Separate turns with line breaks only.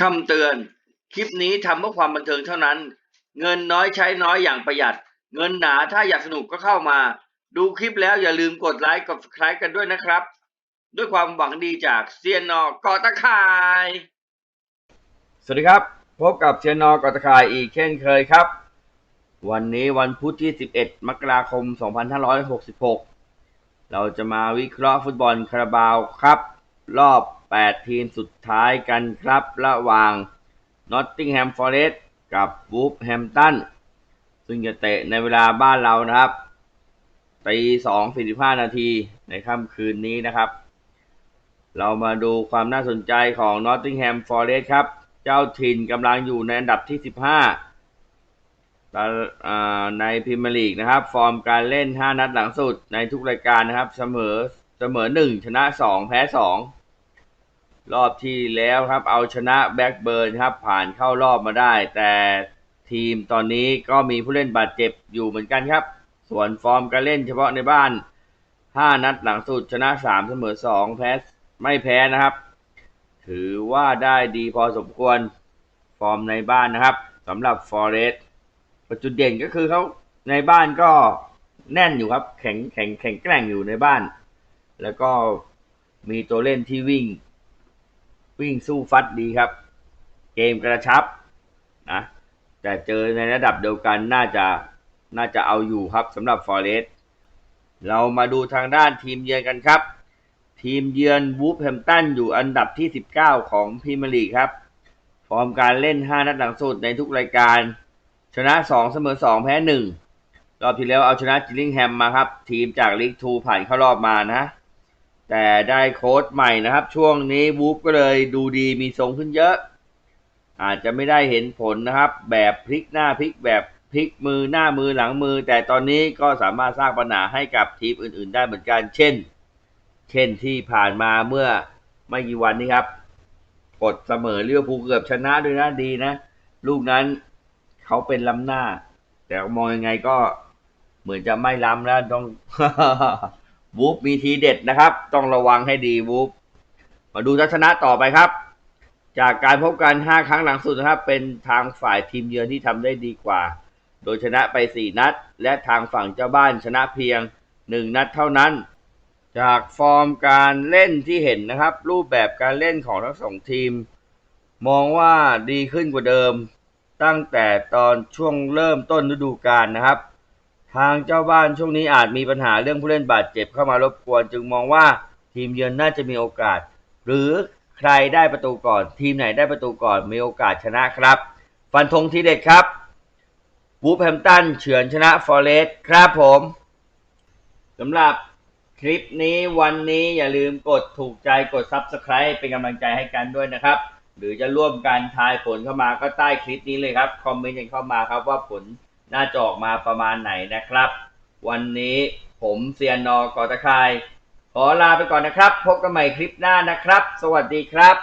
คำเตือน คลิปนี้ทำเพื่อความบันเทิงเท่านั้น เงินน้อยใช้น้อยอย่างประหยัด เงินหนาถ้าอยากสนุกก็เข้ามา ดูคลิปแล้วอย่าลืมกดไลค์กด subscribe กันด้วยนะครับ ด้วยความหวังดีจากเซียนนอกอตะคาย สวัสดีครับ พบกับเซียนนอกอตะคายอีกเช่นเคยครับ วันนี้วันพุธที่ 11 มกราคม 2566 เราจะมาวิเคราะห์ฟุตบอลคาราบาวครับ รอบ 8 ทีมสุดท้ายกันครับ ระหว่าง Nottingham Forest กับ Wolverhampton ซึ่งจะเตะในเวลาบ้านเรานะครับตี2 45นาทีในค่ำคืนนี้นะครับ เรามาดูความน่าสนใจของ Nottingham Forest ครับ เจ้าถิ่นกำลังอยู่ในอันดับที่15ตาอ่าในพรีเมียร์ลีกนะครับ ฟอร์มการเล่น 5 นัดหลังสุดในทุกรายการนะครับ เสมอเสมอ 1 ชนะ 2 แพ้ 2 รอบที่แล้วครับ เอาชนะแบ็กเบิร์นครับ ผ่านเข้ารอบมาได้ แต่ทีมตอนนี้ก็มีผู้เล่นบาดเจ็บอยู่เหมือนกันครับ ส่วนฟอร์มการเล่นเฉพาะในบ้าน 5 นัดหลังสุดชนะ 3 เสมอ 2 แพ้ไม่แพ้นะครับ ถือว่าได้ดีพอสมควรฟอร์มในบ้านนะครับสำหรับฟอร์เรสต์จุดเด่นก็คือเขาในบ้านก็แน่นอยู่ครับ แข็งแข็งแข็งแกร่งอยู่ในบ้าน แล้วก็มีตัวเล่นที่วิ่ง วิ่งสู้ฟัดดีครับ เกมกระชับนะแต่เจอในระดับเดียวกันน่าจะน่าจะเอาอยู่ครับสำหรับฟอร์เรสต์เรามาดูทางด้านทีมเยือนกันครับ ทีมเยือนวูฟแฮมตันอยู่อันดับที่ 19 ของพรีเมียร์ลีกครับ ฟอร์มการเล่น 5 นัดหลังสุดในทุกรายการ ชนะ 2 เสมอ 2 แพ้ 1 รอบที่แล้วเอาชนะจิลลิงแฮมมาครับ ทีมจากลีกทูผ่านเข้ารอบมานะ แต่ได้โค้ชใหม่นะครับ ช่วงนี้วูฟก็เลยดูดีมีทรงขึ้นเยอะ อาจจะไม่ได้เห็นผลนะครับ แบบพลิกหน้าพลิกแบบพลิกมือหน้ามือหลังมือ แต่ตอนนี้ก็สามารถสร้างปัญหาให้กับทีมอื่น ๆ ได้เหมือนกัน เช่น เช่นที่ผ่านมาเมื่อไม่กี่วันนี้ครับกดเสมอเลี้ยวภูเกือบชนะด้วยนะดีนะ ลูกนั้นเขาเป็นล้ำหน้า แต่มองยังไงก็เหมือนจะไม่ล้ำแล้วต้อง วูฟมีทีเด็ดนะครับ ต้องระวังให้ดีวูฟมาดูทัศนะต่อไปครับ จากการพบกัน 5 ครั้งหลังสุดนะครับ เป็นทางฝ่ายทีมเยือนที่ทำได้ดีกว่า โดยชนะไป 4 นัด และทางฝั่งเจ้าบ้านชนะเพียง 1 นัดเท่านั้น จากฟอร์มการเล่นที่เห็นนะครับ รูปแบบการเล่นของทั้งสองทีม มองว่าดีขึ้นกว่าเดิม ตั้งแต่ตอนช่วงเริ่มต้นฤดูกาลนะครับ ทางเจ้าบ้านช่วงนี้อาจมีปัญหาเรื่องผู้เล่นบาดเจ็บเข้ามารบกวน จึงมองว่าทีมเยือนน่าจะมีโอกาส หรือใครได้ประตูก่อน ทีมไหนได้ประตูก่อนมีโอกาสชนะครับ ฟันธงทีเด็ดครับวูฟแฮมตันเฉือนชนะฟอเรสต์ครับผมสำหรับคลิปนี้วันนี้อย่าลืมกดถูกใจกด Subscribe เป็นกำลังใจให้กันด้วยนะครับ หรือจะร่วมกันทายผลเข้ามาก็ใต้คลิปนี้เลยครับ คอมเมนต์กันเข้ามาครับว่าผล น่าจะออกมาประมาณไหนนะครับ วันนี้ผมเซียนนอกอตะคาย ขอลาไปก่อนนะครับ พบกันใหม่คลิปหน้านะครับ สวัสดีครับ